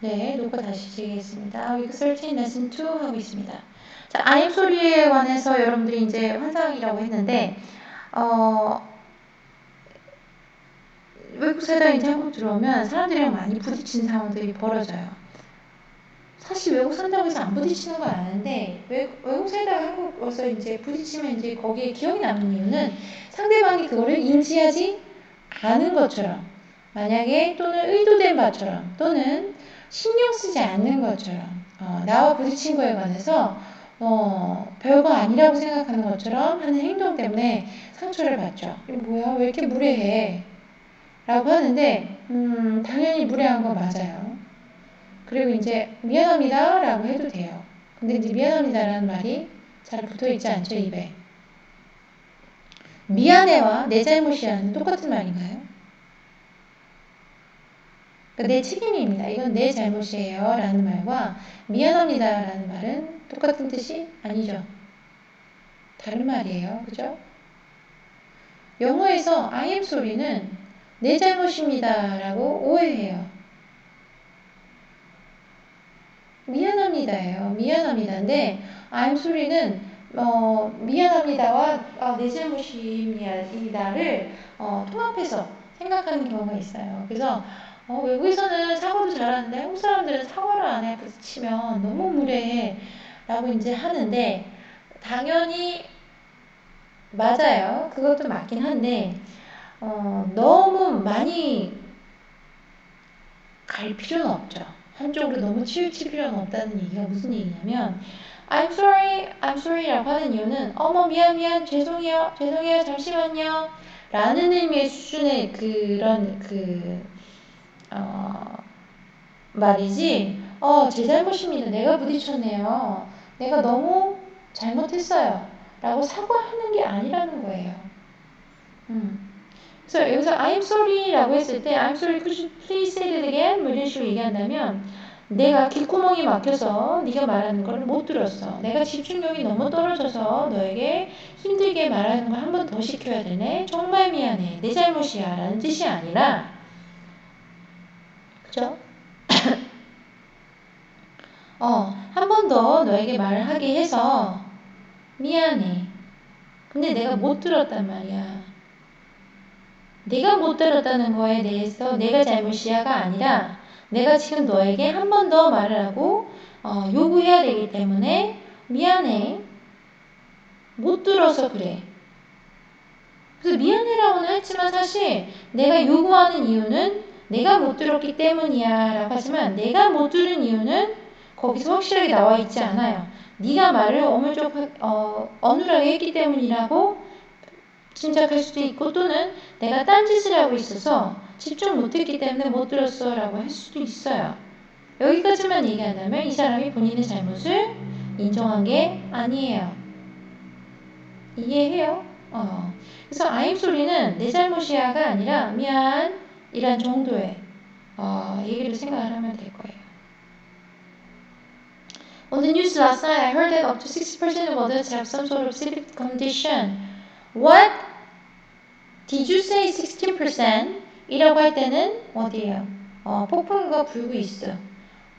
네, 녹화 다시 시작하겠습니다. Week 13 Lesson 2 하고 있습니다. 자, 아임 소리에 관해서 여러분들이 이제 환상이라고 했는데, 어, 외국 살다가 이제 한국 들어오면 사람들이랑 많이 부딪히는 상황들이 벌어져요. 사실 외국 산다고 해서 안 부딪히는 건 아는데, 외국, 외국 살다가 한국 와서 이제 부딪히면 이제 거기에 기억이 남는 이유는 상대방이 그거를 인지하지 않은 것처럼, 만약에 또는 의도된 바처럼, 또는 신경 쓰지 않는 것처럼 어, 나와 부딪힌 거에 관해서 어, 별거 아니라고 생각하는 것처럼 하는 행동 때문에 상처를 받죠. 뭐야? 왜 이렇게 무례해? 라고 하는데 음, 당연히 무례한 거 맞아요. 그리고 이제 미안합니다 라고 해도 돼요. 근데 이제 미안합니다라는 말이 잘 붙어 있지 않죠, 입에. 미안해와 내 잘못이야는 똑같은 말인가요? 그러니까 내 책임입니다. 이건 내 잘못이에요. 라는 말과 미안합니다. 라는 말은 똑같은 뜻이 아니죠. 다른 말이에요. 그죠? 영어에서 I am 소리는 내 잘못입니다. 라고 오해해요. 미안합니다예요. 미안합니다인데 I'm sorry는 어, 미안합니다와 어, 내 잘못입니다를 어, 통합해서 생각하는 경우가 있어요. 그래서 어, 외국에서는 사과도 잘하는데 한국 사람들은 사과를 안 해. 부딪히면 너무 무례해. 라고 이제 하는데, 당연히 맞아요. 그것도 맞긴 한데, 어, 너무 많이 갈 필요는 없죠. 한쪽으로 너무 치우칠 필요는 없다는 얘기가 무슨 얘기냐면, I'm sorry, I'm sorry라고 하는 이유는, 어머, 미안, 미안, 죄송해요, 죄송해요, 잠시만요. 라는 의미의 수준의 그런, 그, 어, 말이지, 어, 제 잘못입니다. 내가 부딪혔네요. 내가 너무 잘못했어요. 라고 사과하는 게 아니라는 거예요. 음. 그래서 여기서 I'm sorry 라고 했을 때 I'm sorry, could you please say it again? 뭐 이런 식으로 얘기한다면 내가 귓구멍이 막혀서 네가 말하는 걸 못 들었어. 내가 집중력이 너무 떨어져서 너에게 힘들게 말하는 걸 한 번 더 시켜야 되네. 정말 미안해. 내 잘못이야. 라는 뜻이 아니라 그죠? 어, 한 번 더 너에게 말을 하게 해서 미안해. 근데 내가 못 들었단 말이야. 내가 못 들었다는 거에 대해서 내가 잘못이야가 아니라 내가 지금 너에게 한 번 더 말을 하고 어, 요구해야 되기 때문에 미안해. 못 들어서 그래. 그래서 미안해라고는 했지만 사실 내가 요구하는 이유는 내가 못 들었기 때문이야 라고 하지만 내가 못 들은 이유는 거기서 확실하게 나와 있지 않아요. 네가 말을 어물쩍 어, 어눌하게 했기 때문이라고 짐작할 수도 있고 또는 내가 딴짓을 하고 있어서 집중 못했기 때문에 못 들었어 라고 할 수도 있어요. 여기까지만 얘기한다면 이 사람이 본인의 잘못을 인정한 게 아니에요. 이해해요? 어. 그래서 아임 소리는 내 잘못이야가 아니라 미안 이란 정도의 어, 얘기를 생각을 하면 될 거예요. On the news last night, I heard that up to 60% of adults have some sort of sleep condition. What? Did you say 16%? 이라고 할 때는 어디에요? 어, 폭풍우가 불고 있어.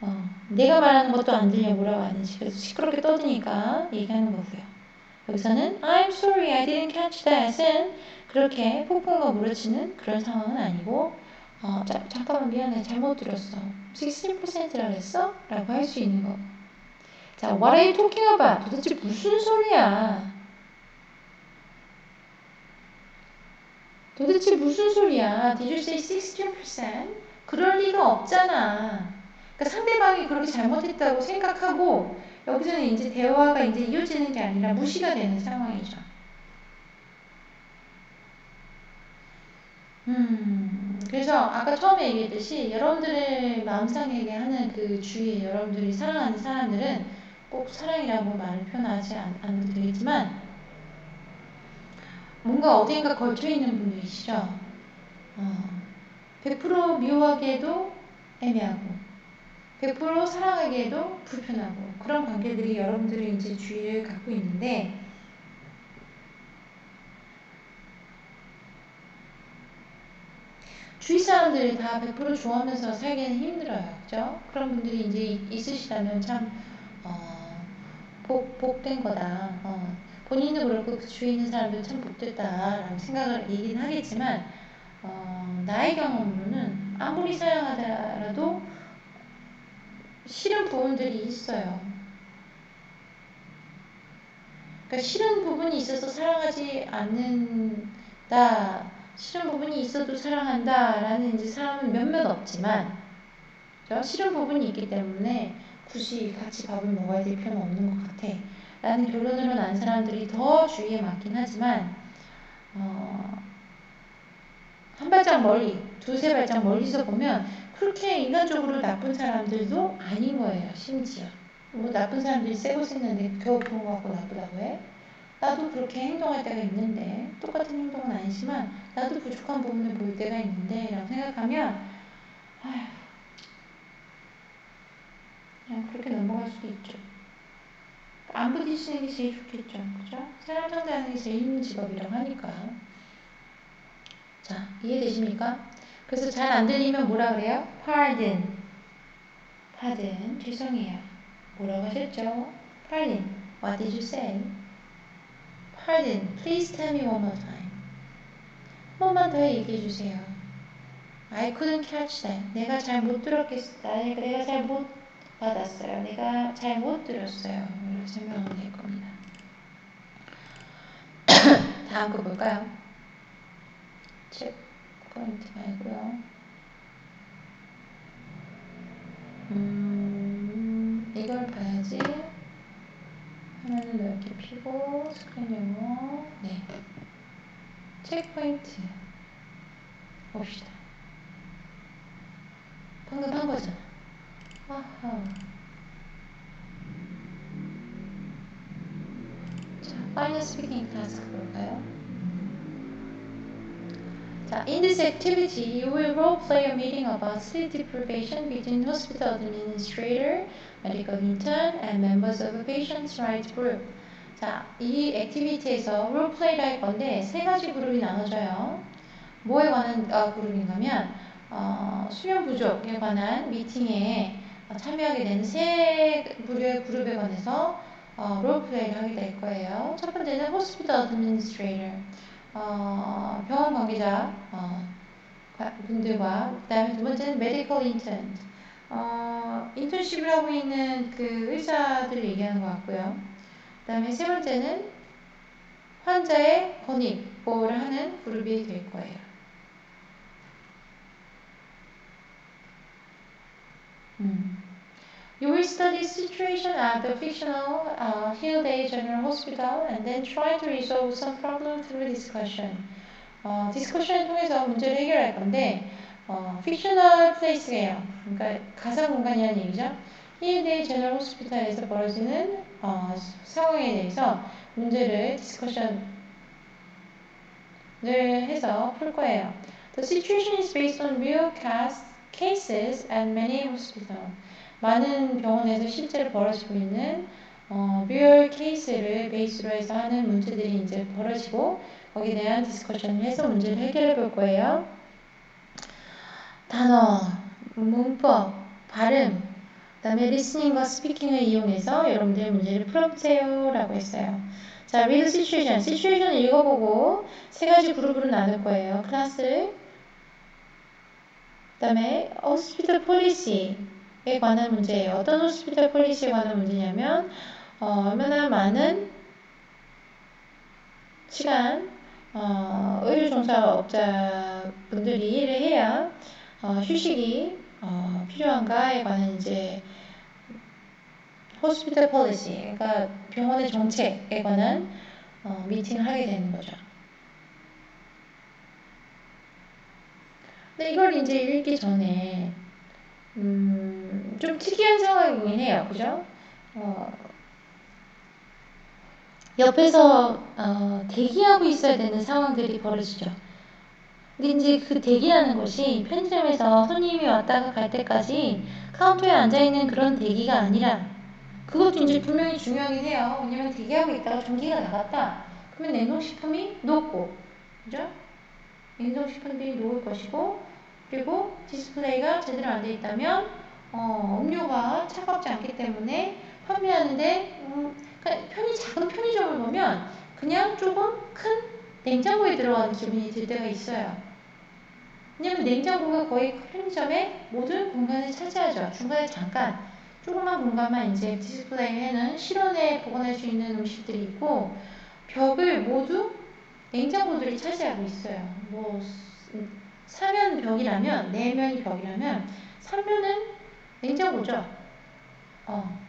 어, 내가 말하는 것도 안 들려 뭐라고 하는지 그래서 시끄럽게 떠드니까 얘기하는 거고요. 여기서는 I'm sorry I didn't catch that은 그렇게 폭풍우가 몰아치는 그런 상황은 아니고 어, 자, 잠깐만 미안해 잘못 들었어 16%라 그랬어? 라고 할 수 있는 거 자, what are you talking about? 도대체 무슨 소리야? 도대체 무슨 소리야? Did you say 16%? 그럴 리가 없잖아. 그러니까 상대방이 그렇게 잘못했다고 생각하고 여기서는 이제 대화가 이제 이어지는 게 아니라 무시가 되는 상황이죠. 음, 그래서 아까 처음에 얘기했듯이 여러분들의 마음상에게 하는 그 주위에 여러분들이 사랑하는 사람들은 꼭 사랑이라고 말을 표현하지 않, 않아도 되겠지만 뭔가 어딘가 걸쳐 있는 분들이시죠. 어, 100% 미워하기에도 애매하고 100% 사랑하기에도 불편하고 그런 관계들이 여러분들의 이제 주위를 갖고 있는데 주위 사람들이 다 100% 좋아하면서 살기는 힘들어요. 그죠? 그런 분들이 이제 있으시다면 참, 어, 복, 복된 거다. 어, 본인도 그렇고 그 주위에 있는 사람들 참 복됐다라고 생각을 얘기는 하겠지만, 어, 나의 경험으로는 아무리 사랑하더라도 싫은 부분들이 있어요. 그러니까 싫은 부분이 있어서 사랑하지 않는다. 싫은 부분이 있어도 사랑한다라는 이제 사람은 몇몇 없지만, 그렇죠? 싫은 부분이 있기 때문에 굳이 같이 밥을 먹어야 될 필요는 없는 것 같아. 라는 결론으로 난 사람들이 더 주위에 많긴 하지만, 어, 한 발짝 멀리, 두세 발짝 멀리서 보면 그렇게 인간적으로 나쁜 사람들도 아닌 거예요, 심지어. 뭐 나쁜 사람들이 쎄고 쎘는데 겨우 그런 거 갖고 나쁘다고 해? 나도 그렇게 행동할 때가 있는데 똑같은 행동은 아니지만 나도 부족한 부분을 보일 때가 있는데 라고 생각하면 아휴 그냥 그렇게 넘어갈 수도 있죠. 안 부딪히는 게 제일 좋겠죠. 그죠? 사람 상대하는 게 제일 힘든 직업이라고 하니까. 자, 이해되십니까? 그래서 잘 안 들리면 뭐라 그래요? pardon. pardon. 죄송해요. 뭐라고 하셨죠? pardon. What did you say? pardon. Please tell me one more time. 한 번만 더 얘기해 주세요. I couldn't catch that. 내가 잘 못 들었겠어. 내가 잘 못 받았어요. 내가 잘못 들었어요. 이렇게 설명하면 될 겁니다. 다음 거 볼까요? 책 포인트 말고요. 음, 이걸 봐야지. 화면을 넓게 피고 스크린 영어. 네. 책 포인트 봅시다. 방금 한 거잖아. 아하. 자, 파이널 스피킹 타스크 볼까요? 자, in this activity, you will role play a meeting about sleep deprivation between hospital administrator, medical intern, and members of a patient's rights group. 자, 이 액티비티에서 롤 플레이를 할 건데 세 가지 그룹이 나눠져요. 뭐에 관한 어, 그룹인가면 어, 수면 부족에 관한 미팅에 참여하게 되는 세 부류의 그룹에 관해서 어, 롤플레이를 하게 될 거예요. 첫 번째는 Hospital Administrator, 어, 병원 관계자 어, 분들과 그 다음에 두 번째는 Medical Intern, 어, 인턴십을 하고 있는 그 의사들 얘기하는 것 같고요. 그 다음에 세 번째는 환자의 권익 보호를 하는 그룹이 될 거예요. 음. You will study situation at the fictional uh, Hillday General Hospital and then try to resolve some problem through discussion. 어, 디스커션을 통해서 문제를 해결할 건데 어, fictional place예요. 그러니까 가상 공간이라는 얘기죠. Hillday General Hospital에서 벌어지는 어, 상황에 대해서 문제를 디스커션을 해서 풀 거예요. The situation is based on real cast cases at many hospitals. 많은 병원에서 실제로 벌어지고 있는 어, 리얼 케이스를 베이스로 해서 하는 문제들이 이제 벌어지고 거기에 대한 디스커션을 해서 문제를 해결해 볼 거예요. 단어, 문법, 발음, 그 다음에 리스닝과 스피킹을 이용해서 여러분들의 문제를 풀어보세요 라고 했어요. 자, read situation. situation을 읽어보고 세 가지 그룹으로 나눌 거예요. 클래스, 그 다음에 hospital policy 에 관한 문제예요. 어떤 hospital policy에 관한 문제냐면 어, 얼마나 많은 시간 어, 의료 종사업자분들이 일을 해야 어, 휴식이 어, 필요한가에 관한 이제 호스피탈 폴리시, 그러니까 병원의 정책에 관한 어, 미팅을 하게 되는 거죠. 근데 이걸 이제 읽기 전에 음, 좀 특이한 상황이긴 해요. 그죠? 어, 옆에서 어, 대기하고 있어야 되는 상황들이 벌어지죠. 근데 이제 그 대기라는 것이 편의점에서 손님이 왔다가 갈 때까지 카운터에 앉아있는 그런 대기가 아니라 그것도 이제 분명히 중요하긴 해요. 왜냐면 대기하고 있다가 전기가 나갔다. 그러면 냉동식품이 녹고, 그죠? 냉동식품들이 녹을 것이고, 그리고 디스플레이가 제대로 안 돼 있다면 어, 음료가 차갑지 않기 때문에 판매하는데 음, 그러니까 편의 작은 편의점을 보면 그냥 조금 큰 냉장고에 들어가는 기분이 들 때가 있어요. 왜냐면 냉장고가 거의 편의점의 모든 공간을 차지하죠. 중간에 잠깐 조그만 공간만 이제 디스플레이에는 실온에 보관할 수 있는 음식들이 있고 벽을 모두 냉장고들이 차지하고 있어요. 뭐 사면 벽이라면 내면이 벽이라면 3면은 냉장고죠. 어.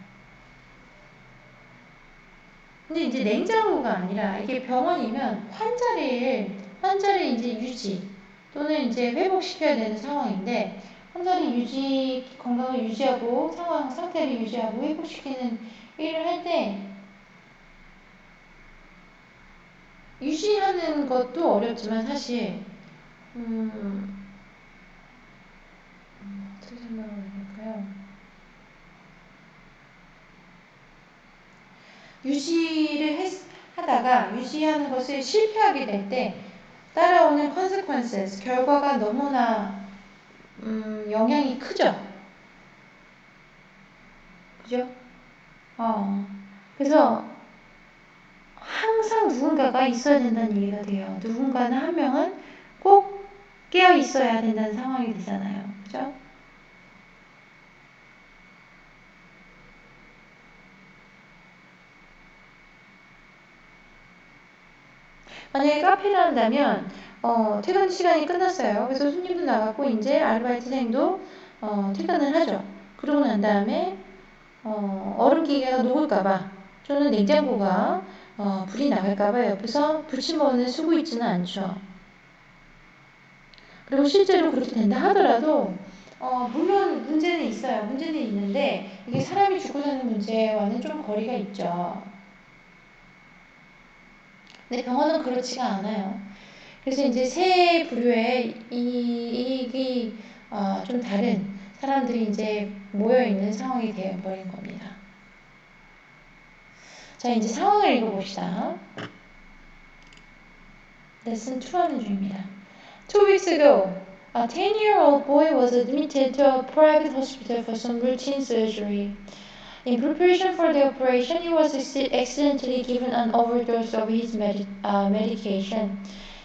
근데 이제 냉장고가 아니라 이게 병원이면 환자를 환자를 이제 유지 또는 이제 회복시켜야 되는 상황인데 환자를 유지 건강을 유지하고 상황 상태를 유지하고 회복시키는 일을 할 때 유지하는 것도 어렵지만 사실 음, 음 어떻게 설명을 해볼까요? 유지를 했, 하다가 유지하는 것을 실패하게 될 때 따라오는 consequences 결과가 너무나 음, 영향이 크죠. 그죠? 어. 그래서 항상 누군가가 있어야 된다는 얘기가 돼요. 누군가는 한 명은 꼭 깨어 있어야 된다는 상황이 되잖아요. 그죠? 만약에 카페를 한다면 어, 퇴근 시간이 끝났어요. 그래서 손님도 나갔고 이제 아르바이트생도 어, 퇴근을 하죠. 그러고 난 다음에 어, 얼음 기계가 녹을까봐 또는 냉장고가 어, 불이 나갈까봐 옆에서 붙임원을 쓰고 있지는 않죠. 그리고 실제로 그렇게 된다 하더라도 어, 물론 문제는 있어요. 문제는 있는데 이게 사람이 죽고 사는 문제와는 좀 거리가 있죠. 근데 병원은 그렇지가 않아요. 그래서 이제 세 부류의 이익이 어, 좀 다른 사람들이 이제 모여 있는 상황이 되어버린 겁니다. 자, 이제 상황을 읽어봅시다. 레슨 2하는 중입니다. Two weeks ago, a 10-year-old boy was admitted to a private hospital for some routine surgery. In preparation for the operation, he was accidentally given an overdose of his med uh, medication.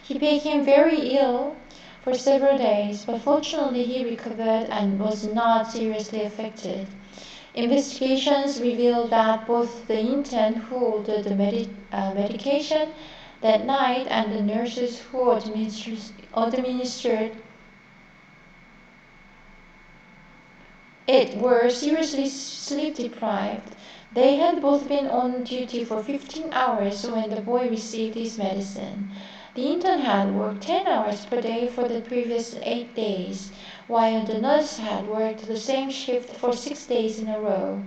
He became very ill for several days, but fortunately he recovered and was not seriously affected. Investigations revealed that both the intern who ordered the medi uh, medication that night and the nurses who administered, it were seriously sleep deprived. They had both been on duty for 15 hours when the boy received his medicine. The intern had worked 10 hours per day for the previous 8 days, while the nurse had worked the same shift for 6 days in a row.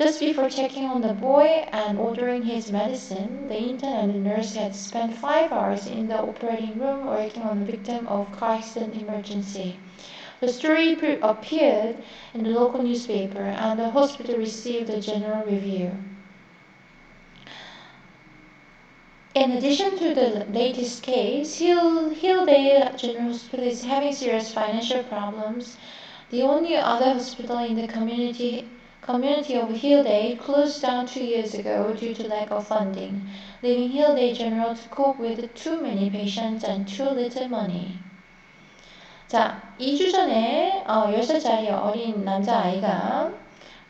Just before checking on the boy and ordering his medicine, the intern and the nurse had spent 5 hours in the operating room working on the victim of car accident emergency. The story appeared in the local newspaper and the hospital received a general review. In addition to the latest case, Hill, Hilldale General Hospital is having serious financial problems. The only other hospital in the community community of Hilldale closed down two years ago due to lack of funding, leaving Hilldale General to cope with too many patients and too little money. 자, 2주 전에 어, 10살짜리 어린 남자아이가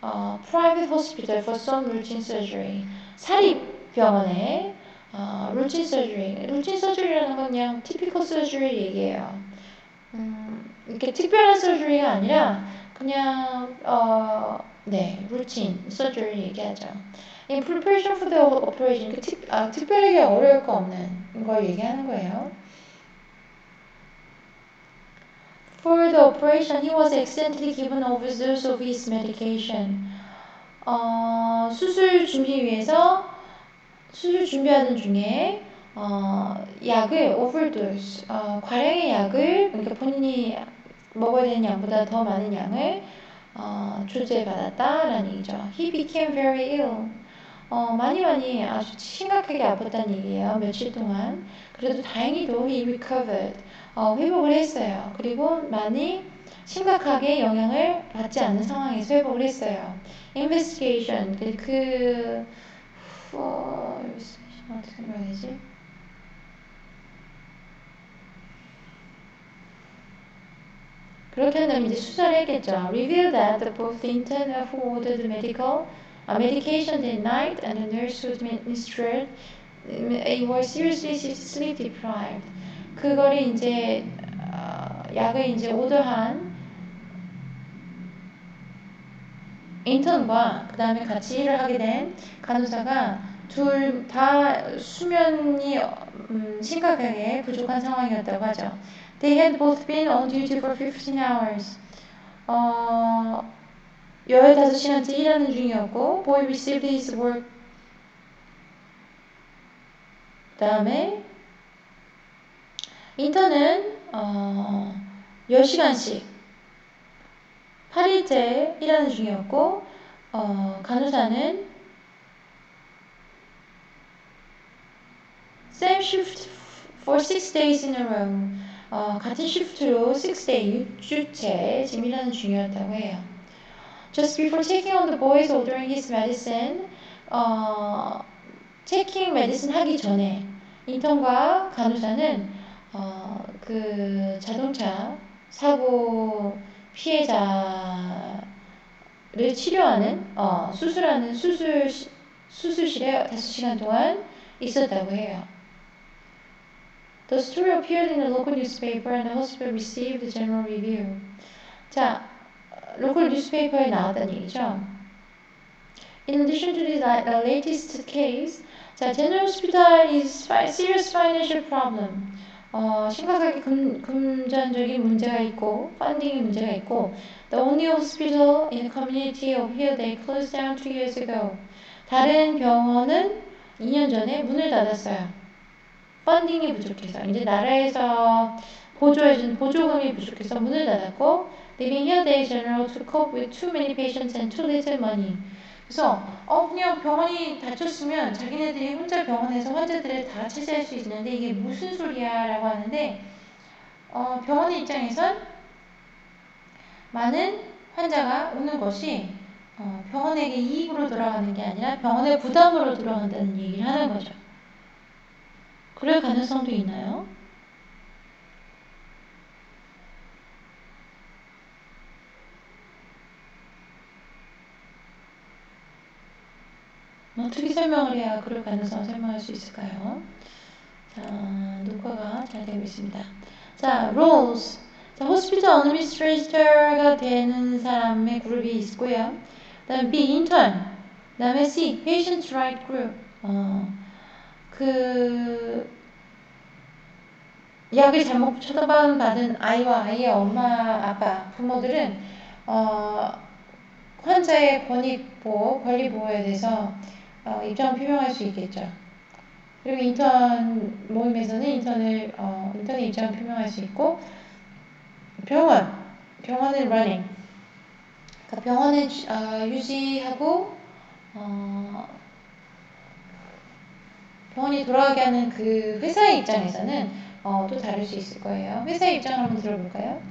어, private hospital for some routine surgery 사립병원에 어, routine surgery routine surgery라는 건 그냥 typical surgery 얘기예요. 음, 이렇게 특별한 surgery가 아니라 그냥 어, 네, routine surgery 얘기하죠. In preparation for the operation, 그 특, 아, 특별하게 어려울 거 없는 걸 얘기하는 거예요. For the operation, he was accidentally given overdose of his medication. 어, 수술 준비 위해서 수술 준비하는 중에 어, 약을 overdose, 어, 과량의 약을 그러니까 본인이 먹어야 되는 양보다 더 많은 양을 어, 조제받았다라는 얘기죠. He became very ill. 어, 많이 많이 아주 심각하게 아팠다는 얘기예요. 며칠 동안. 그래도 다행히도 he recovered. 어, 회복을 했어요. 그리고 많이 심각하게 영향을 받지 않는 상황에서 회복을 했어요. investigation 그, 그 investigation 어떻게 말해야 되지? 그렇게 한다면 이제 수사를 했겠죠. Reveal that both the intern who ordered medical uh, medication that night and the nurse who administered it were seriously sleep deprived. 그거를 이제 어, 약을 이제 오더한 인턴과 그 다음에 같이 일을 하게 된 간호사가 둘 다 수면이 음, 심각하게 부족한 상황이었다고 하죠. They had both been on duty for 15 hours. 어, 15시간째 일하는 중이었고, boy received his work. 그 다음에, 인턴은, 어, 10시간씩 8일째 일하는 중이었고, 어, 간호사는 same shift for 6 days in a row. 어, 같은 시프트로 6day 6주째 지금 일하는 중이었다고 해요. Just before taking on the boys ordering his medicine, 어, 체킹 메디슨 하기 전에 인턴과 간호사는 어, 그 자동차 사고 피해자를 치료하는 어, 수술하는 수술 수술실에 5시간 동안 있었다고 해요. The story appeared in the local newspaper and the hospital received a general review. 자, local newspaper에 나왔다는 얘기죠. In addition to this uh, latest case, 자, General Hospital is serious financial problem. 어, 심각하게 금, 금전적인 문제가 있고, 펀딩의 문제가 있고, The only hospital in the community of here they closed down two years ago. 다른 병원은 2년 전에 문을 닫았어요. 펀딩이 부족해서 이제 나라에서 보조해준 보조금이 부족해서 문을 닫았고 Living here they general to cope with too many patients and too little money. 그래서 어 그냥 병원이 닫혔으면 자기네들이 혼자 병원에서 환자들을 다 차지할 수 있는데 이게 무슨 소리야라고 하는데 어 병원의 입장에선 많은 환자가 오는 것이 어, 병원에게 이익으로 돌아가는 게 아니라 병원의 부담으로 돌아간다는 얘기를 하는 거죠. 그럴 가능성도 있나요? 어떻게 설명을 해야 그럴 가능성을 설명할 수 있을까요? 자, 녹화가 잘 되고 있습니다. 자, roles. 자, hospital administrator가 되는 사람의 그룹이 있고요. 다음 B, intern. 다음에 C, patient right group. 어, 그 약을 잘못 처방받은 아이와 아이의 엄마, 아빠, 부모들은 어, 환자의 권익 보호, 권리 보호에 대해서 어, 입장을 표명할 수 있겠죠. 그리고 인턴 모임에서는 인턴을 어, 인턴의 입장을 표명할 수 있고 병원, 병원은 running. 그러니까 병원을 어, 유지하고 어, 병원이 돌아가게 하는 그 회사의 입장에서는 어, 또 다를 수 있을 거예요. 회사 입장 한번 들어볼까요?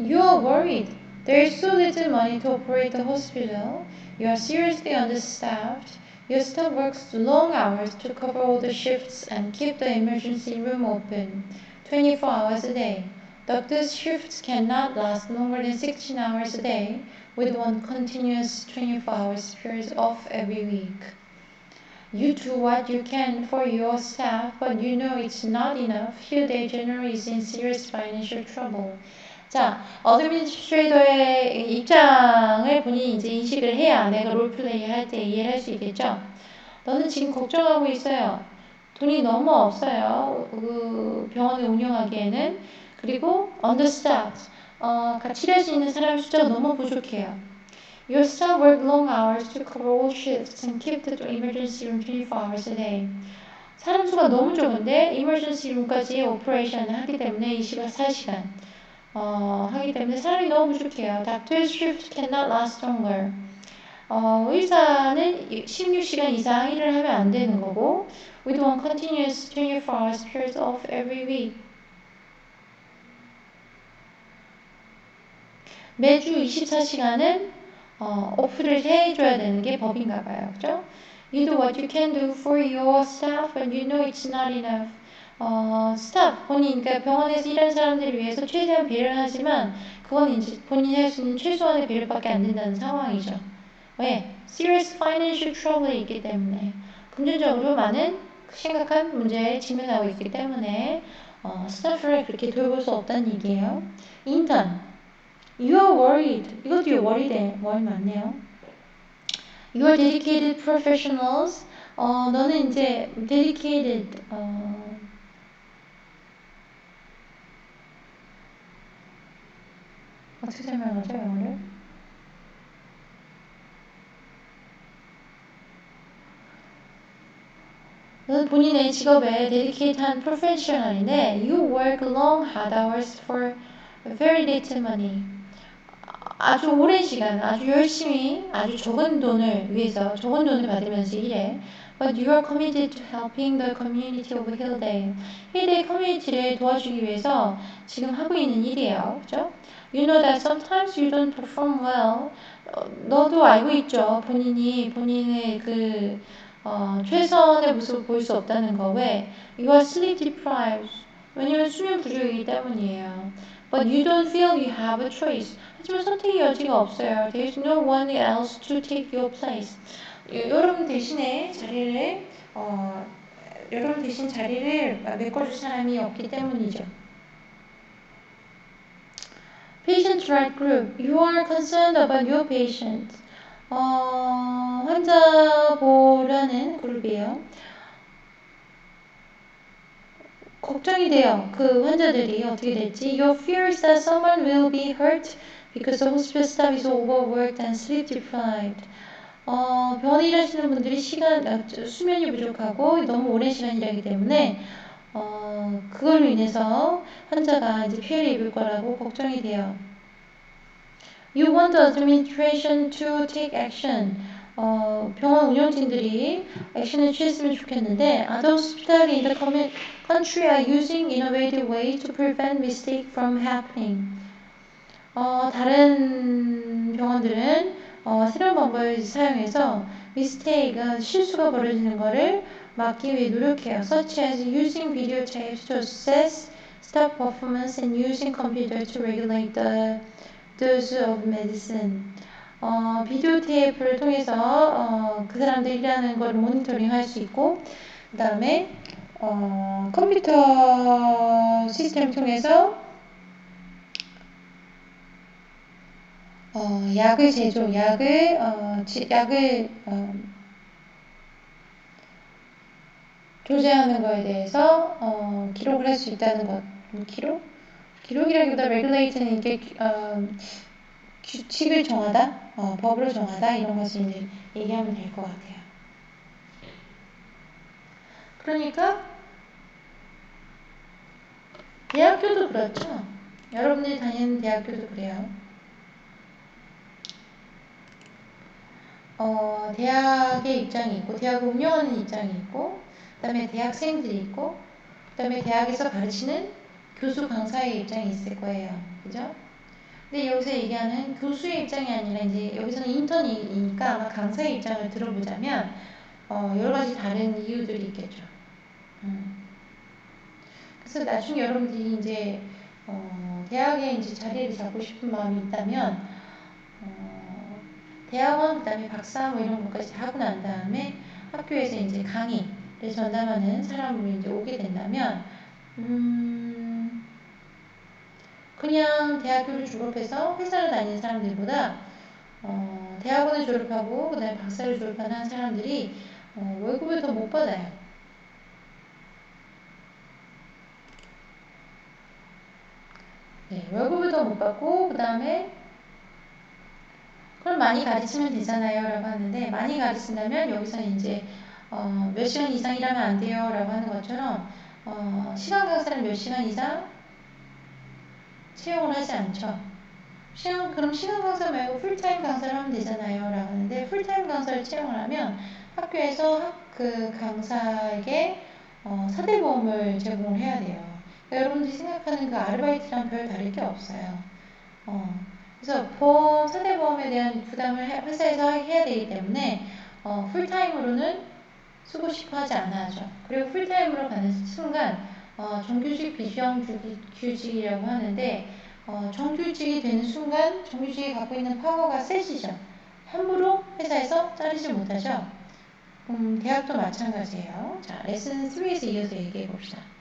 You are worried. There is so little money to operate the hospital. You are seriously understaffed. Your staff works long hours to cover all the shifts and keep the emergency room open 24 hours a day. Doctors' shifts cannot last longer than 16 hours a day, with one continuous 24 hours period off every week. You do what you can for your staff, but you know it's not enough. Hyundai General is in serious financial trouble. 자, 어드미니스트레이터의 입장을 본인이 이제 인식을 해야 내가 롤플레이 할 때 이해를 할 수 있겠죠? 너는 지금 걱정하고 있어요. 돈이 너무 없어요. 그 병원을 운영하기에는. 그리고 understaffed. 어, 같이 일할 수 있는 사람 숫자가 너무 부족해요. Your staff work long hours to cover all shifts and keep the emergency room 24 hours a day. 사람 수가 너무 적은데 emergency room까지 오퍼레이션을 하기 때문에 24시간 어, 하기 때문에 사람이 너무 부족해요. Doctor's shift cannot last longer. 어, 의사는 16시간 이상 일을 하면 안 되는 거고 with one continuous 24 hours period off every week. 매주 24시간은 어, 오프를 해줘야 되는 게 법인가 봐요. 그죠? You do what you can do for your staff, but you know it's not enough. 어, 스탑, 본인, 그러니까 병원에서 일하는 사람들을 위해서 최대한 배려를 하지만 그건 이제 본인이 할 수 있는 최소한의 배려밖에 안 된다는 상황이죠. 왜? Serious financial trouble이 있기 때문에 금전적으로 많은 심각한 문제에 직면하고 있기 때문에 어, 스타프를 그렇게 돌볼 수 없다는 얘기예요. 인턴, you are worried. 이것도 you worried, 맞네요. You are dedicated professionals. 어, 너는 이제 dedicated, 어, 어떻게 설명하죠, 영어를? 너는 본인의 직업에 데디케이트한 프로페셔널인데 you work long hard hours for very little money. 아주 오랜 시간, 아주 열심히, 아주 적은 돈을 위해서 적은 돈을 받으면서 일해. But you are committed to helping the community of Hilldale. 힐데이 커뮤니티를 도와주기 위해서 지금 하고 있는 일이에요. 그죠? You know that sometimes you don't perform well. 어, 너도 알고 있죠. 본인이 본인의 그 어, 최선의 모습을 보일 수 없다는 거. 왜? You are sleep deprived. 왜냐면 수면 부족이기 때문이에요. But you don't feel you have a choice. 하지만 선택의 여지가 없어요. There is no one else to take your place. 여러분 대신에 자리를 어, 여러분 대신 자리를 메꿔줄 사람이 없기 때문이죠. Patient right group. You are concerned about your patient. 어, 환자 보라는 그룹이에요. 걱정이 돼요. 그 환자들이 어떻게 될지. Your fear is that someone will be hurt because the hospital staff is overworked and sleep deprived. 어, 병원에 일하시는 분들이 시간, 아, 수면이 부족하고 너무 오랜 시간 일하기 때문에 어, 그걸로 인해서 환자가 이제 피해를 입을 거라고 걱정이 돼요. You want the administration to take action. 어, 병원 운영진들이 액션을 취했으면 좋겠는데 other hospitals in the country are using innovative ways to prevent mistake from happening. 어, 다른 병원들은 어, 새로운 방법을 사용해서 mistake, 실수가 벌어지는 것을 막기 위해 노력해요. Such as using videotapes to assess staff performance and using computer to regulate the dose of medicine. 어, 비디오 테이프를 통해서 어, 그 사람들이 일하는 걸 모니터링 할 수 있고 그 다음에 어, 컴퓨터 시스템을 통해서 어, 약을 제조, 약을 어, 지, 약을 어, 조제하는 거에 대해서 어, 기록을 할 수 있다는 것. 기록? 기록이라기보다 regulate는 이게 어, 규칙을 정하다, 어, 법으로 정하다 이런 것을 얘기하면 될 것 같아요. 그러니까 대학교도 그렇죠. 여러분들이 다니는 대학교도 그래요. 어, 대학의 입장이 있고, 대학을 운영하는 입장이 있고, 그 다음에 대학생들이 있고, 그 다음에 대학에서 가르치는 교수 강사의 입장이 있을 거예요. 그죠? 근데 여기서 얘기하는 교수의 입장이 아니라 이제 여기서는 인턴이니까 아마 강사의 입장을 들어보자면 어, 여러 가지 다른 이유들이 있겠죠. 음. 그래서 나중에 여러분들이 이제 어, 대학에 이제 자리를 잡고 싶은 마음이 있다면 어, 대학원 그다음에 박사 뭐 이런 것까지 하고 난 다음에 학교에서 이제 강의를 전담하는 사람으로 이제 오게 된다면 음. 그냥 대학교를 졸업해서 회사를 다니는 사람들보다 어, 대학원을 졸업하고 그다음에 박사를 졸업한 사람들이 어, 월급을 더 못 받아요. 네, 월급을 더 못 받고 그 다음에 그럼 많이 가르치면 되잖아요 라고 하는데 많이 가르친다면 여기서는 이제 어, 몇 시간 이상 일하면 안 돼요 라고 하는 것처럼 어, 시간 강사를 몇 시간 이상 채용을 하지 않죠. 시간, 그럼 시간 강사 말고 풀타임 강사를 하면 되잖아요. 라고 하는데 풀타임 강사를 채용을 하면 학교에서 학, 그 강사에게 어, 사대보험을 제공을 해야 돼요. 그러니까 여러분들이 생각하는 그 아르바이트랑 별 다를 게 없어요. 어, 그래서 보험, 상대보험에 대한 부담을 해- 회사에서 하- 해야 되기 때문에 어, 풀타임으로는 쓰고 싶어 하지 않아 하죠. 그리고 풀타임으로 가는 순간 어, 정규직 비정규직이라고 하는데 어, 정규직이 되는 순간 정규직이 갖고 있는 파워가 세지죠. 함부로 회사에서 자르지 못하죠. 음, 대학도 마찬가지예요. 자, 레슨 3에서 이어서 얘기해 봅시다.